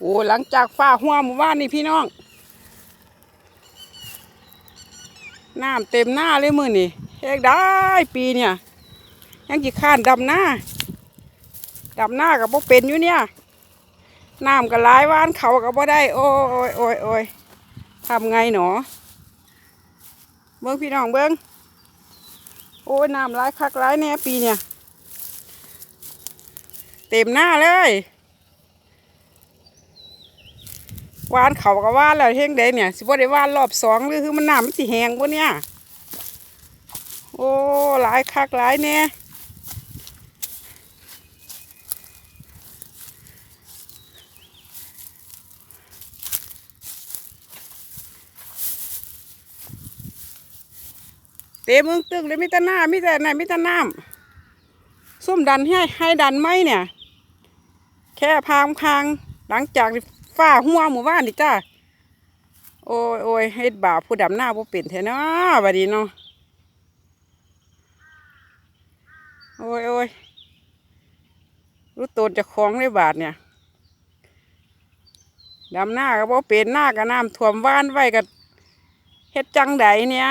โอ้หลังจากฟ้าหัวหมู่บ้านนี่พี่น้องน้ำเต็มหน้าเลยมือนี่เฮ็ดได้ปีเนี่ยยังจีข้านดำหน้าดำหน้ากับบ่เป็นอยู่เนี่ยน้ำก็หลายวานเขาก็บ่ได้ โอ้ยโอ้ยโอ้ยทำไงหนอเบิ้งพี่น้องเบิ้งโอ้ยน้ำลายคักลายแน่ปีเนี่ย เต็มหน้าเลย วานเขาก็ว่านแล้วเฮงเดเนี่ย สิบ่ได้ว่านรอบสองหรือคือมันน้ำมันสิแหงบ่เนี่ย โอ้หลายคักหลายเนี่ยเต็มมึงตึกเลยมีแต่หน้ามีแต่ไหนมีแต่น้ำส้มดันให้ให้ดันไหมเนี่ย แค่พามคางหลังจาก ที่ฝ้าหัวหมู่บ้านนี่จ้าโอ้ยโอ้ยเฮ็ดบาปผู้ดำหน้าผู้เป็นแท้เนาะบัดนี้เนาะโอ้ยโอ้ยรู้ตนจะคล้องในบาทเนี่ยดำหน้าก็บ่เป็นหน้าก็น้ำท่วมว่านไว้ก็เฮ็ดจังใดเนี่ย